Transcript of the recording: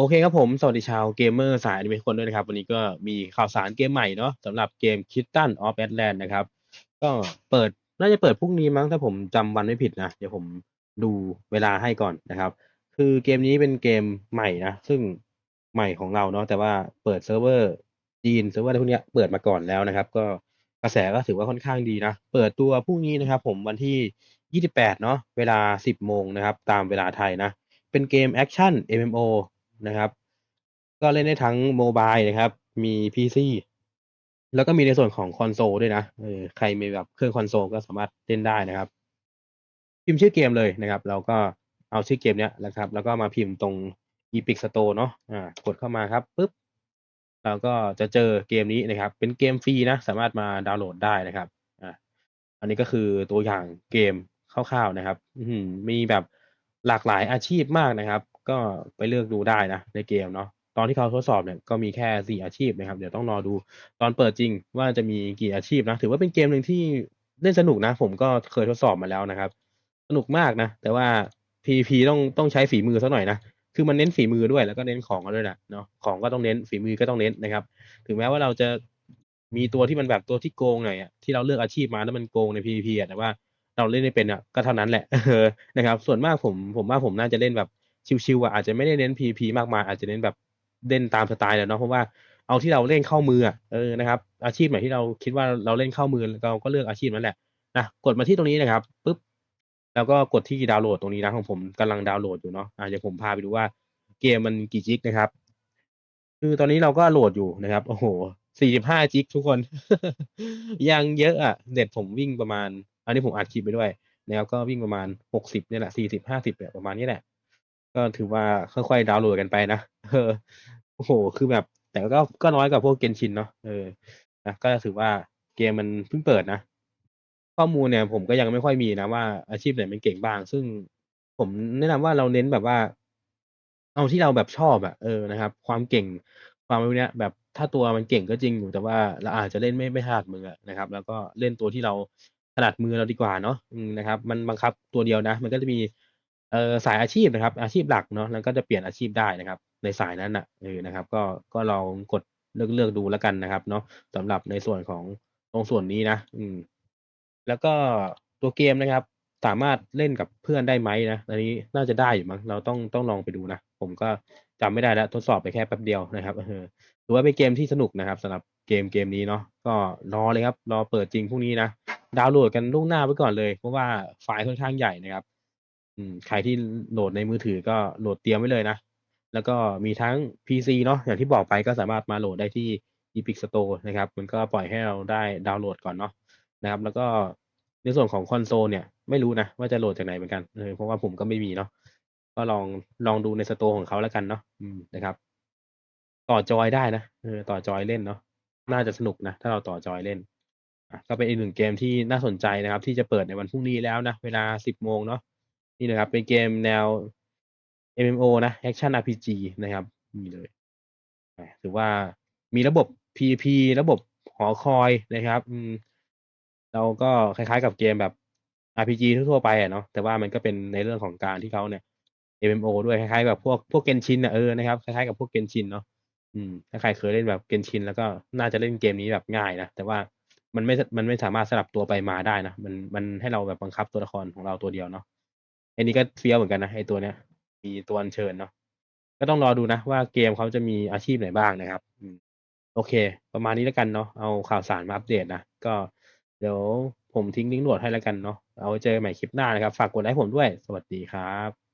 โอเคครับผม สวัสดีชาวเกมเมอร์สายอนิเมะทุกคนด้วยนะครับ วันนี้ก็มีข่าวสารเกมใหม่เนาะสำหรับเกม Kitten of Atlant นะครับ ก็เปิดน่าจะเปิดพรุ่งนี้มั้งถ้าผมจำวันไม่ผิดนะ เดี๋ยวผมดูเวลาให้ก่อนนะครับ คือเกมนี้เป็นเกมใหม่นะ ซึ่งใหม่ของเราเนาะแต่ว่าเปิดเซิร์ฟเวอร์จีนเซิร์ฟเวอร์อะไรพวกเนี้ยเปิดมาก่อนแล้วนะครับ ก็กระแสก็ถือว่าค่อนข้างดีนะ เปิดตัวพรุ่งนี้นะครับ ผมวันที่ 28 เนาะเวลา 10 โมงนะครับ ตามเวลาไทยนะ เป็นเกมแอคชั่น MMO นะครับ ก็เล่นได้ทั้งโมบายนะครับ มี PC แล้วก็มีในส่วนของคอนโซลด้วยนะเออใครมีแบบเครื่องคอนโซลก็สามารถเล่นได้นะครับ พิมพ์ชื่อเกมเลยนะครับ เราก็เอาชื่อเกมเนี้ยนะครับ แล้วก็มาพิมพ์ตรง Epic Store เนาะอ่ากดเข้ามาครับปุ๊บเราก็จะเจอเกมนี้นะครับ เป็นเกมฟรีนะ สามารถมาดาวน์โหลดได้นะครับอ่าอันนี้ก็คือตัวอย่างเกมคร่าวๆนะครับ อืมีแบบหลากหลายอาชีพมากนะครับ ก็ไปเลือกดูได้นะในเกมเนาะ ตอนที่เขาทดสอบเนี่ยก็มีแค่สี่อาชีพนะครับ เดี๋ยวต้องรอดูตอนเปิดจริงว่าจะมีกี่อาชีพนะ ถือว่าเป็นเกมหนึ่งที่เล่นสนุกนะ ผมก็เคยทดสอบมาแล้วนะครับ สนุกมากนะ แต่ว่า PVP ต้องต้องใช้ฝีมือสักหน่อยนะคือมันเน้นฝีมือด้วยแล้วก็เน้นของกันด้วยนะเนาะของก็ต้องเน้นฝีมือก็ต้องเน้นนะครับ ถึงแม้ว่าเราจะมีตัวที่มันแบบตัวที่โกงหน่อยอะที่เราเลือกอาชีพมาแล้วมันโกงใน PVP อะแต่ว่าเราเล่นไม่เป็นอะก็เท่านั้นแหละนะครับ ส่วนมากผมผมว่าผมน่าจะเล่นแบบ ชิวๆอะอาจจะไม่ได้เน้น PVP มากมายอาจจะเน้นแบบเล่นตามสไตล์แหละเนาะเพราะว่าเอาที่เราเล่นเข้ามือเออนะครับอาชีพไหนที่เราคิดว่าเราเล่นเข้ามือเราก็เลือกอาชีพนั้นแหละนะกดมาที่ตรงนี้นะครับปุ๊บแล้วก็กดที่ดาวน์โหลดตรงนี้นะของผมกำลังดาวน์โหลดอยู่เนาะอ่าเดี๋ยวผมพาไปดูว่าเกมมันกี่จิกนะครับ คือตอนนี้เราก็โหลดอยู่นะครับโอ้โหสี่สิบห้าจิกทุกคน ยังเยอะอะเน็ตผมวิ่งประมาณ อันนี้ผมอัดคลิปไปด้วยนะครับก็วิ่งประมาณหกสิบเนี่ยแหละสี่สิบห้าสิบประมาณนี้แหละ ก็ถือว่าค่อยๆดาวน์โหลดกันไปนะเออโอ้โห คือแบบ แต่ก็ก็น้อยกว่าพวกเกนชินเนาะเออนะก็ถือว่าเกมมันเพิ่งเปิดนะ ข้อมูลเนี่ยผมก็ยังไม่ค่อยมีนะว่าอาชีพไหนมันเก่งบ้าง ซึ่งผมแนะนำว่าเราเน้นแบบว่า เอาที่เราแบบชอบอะเออนะครับ ความเก่งความอะไรเนี้ยแบบถ้าตัวมันเก่งก็จริงอยู่แต่ว่าเราอาจจะเล่นไม่ไม่ถนัดมือนะครับ แล้วก็เล่นตัวที่เราถนัดมือเราดีกว่าเนาะนะครับ มันบังคับตัวเดียวนะ มันก็จะมี เอ่อสายอาชีพนะครับ อาชีพหลักเนาะแล้วก็จะเปลี่ยนอาชีพได้นะครับ ในสายนั้นน่ะเออนะครับ ก็ก็ลองกดเลือกเลือกดูแล้วกันนะครับ เนาะสำหรับในส่วนของตรงส่วนนี้นะ อืม แล้วก็ตัวเกมนะครับ สามารถเล่นกับเพื่อนได้ไหมนะอันนี้น่าจะได้อยู่มั้งเราต้องต้องลองไปดูนะผมก็จำไม่ได้แล้วทดสอบไปแค่แป๊บเดียวนะครับเออถือว่าเป็นเกมที่สนุกนะครับสำหรับเกมเกมนี้เนาะก็รอเลยครับ รอเปิดจริงพรุ่งนี้นะดาวน์โหลดกันล่วงหน้าไว้ก่อนเลย เพราะว่าไฟล์ค่อนข้างใหญ่นะครับ อืมใครที่โหลดในมือถือก็โหลดเตรียมไว้เลยนะ แล้วก็มีทั้ง PC เนาะอย่างที่บอกไปก็สามารถมาโหลดได้ที่ Epic Store นะครับ มันก็ปล่อยให้เราได้ดาวน์โหลดก่อนเนาะนะครับ แล้วก็ในส่วนของคอนโซลเนี่ยไม่รู้นะว่าจะโหลดจากไหนเหมือนกันเออเพราะว่าผมก็ไม่มีเนาะก็ลองลองดูในสโตร์ของเขาแล้วกันเนาะอืมนะครับ ต่อจอยได้นะเออต่อจอยเล่นเนาะน่าจะสนุกนะ ถ้าเราต่อจอยเล่นก็เป็นอีกหนึ่งเกมที่น่าสนใจนะครับ ที่จะเปิดในวันพรุ่งนี้แล้วนะ เวลาสิบโมงเนาะ นี่นะครับ เป็นเกมแนว MMO นะ Action RPG นะครับนี่เลย ถือว่ามีระบบ PVP ระบบหอคอยนะครับเราก็คล้ายๆกับเกมแบบ RPG ทั่วๆไปอะเนาะแต่ว่ามันก็เป็นในเรื่องของการที่เขาเนี่ย MMO ด้วยคล้ายๆแบบพวกพวก Genshin น่ะเออนะครับคล้ายๆกับพวก Genshin เนาะอืมถ้าใครเคยเล่นแบบ Genshin แล้วก็น่าจะเล่นเกมนี้แบบง่ายนะแต่ว่ามันไม่มันไม่สามารถสลับตัวไปมาได้นะมันมันให้เราแบบบังคับตัวละครของเราตัวเดียวเนาะ อันนี้ก็เฟี้ยวเหมือนกันนะไอตัวเนี้ย มีตัวอัญเชิญเนาะก็ต้องรอดูนะว่าเกมเขาจะมีอาชีพไหนบ้างนะครับโอเค ประมาณนี้แล้วกันเนาะเอาข่าวสารมาอัปเดตนะก็เดี๋ยวผมทิ้งลิงก์โหลดให้แล้วกันเนาะเอาเจอกันใหม่คลิปหน้านะครับ ฝากกดไลค์ผมด้วย สวัสดีครับ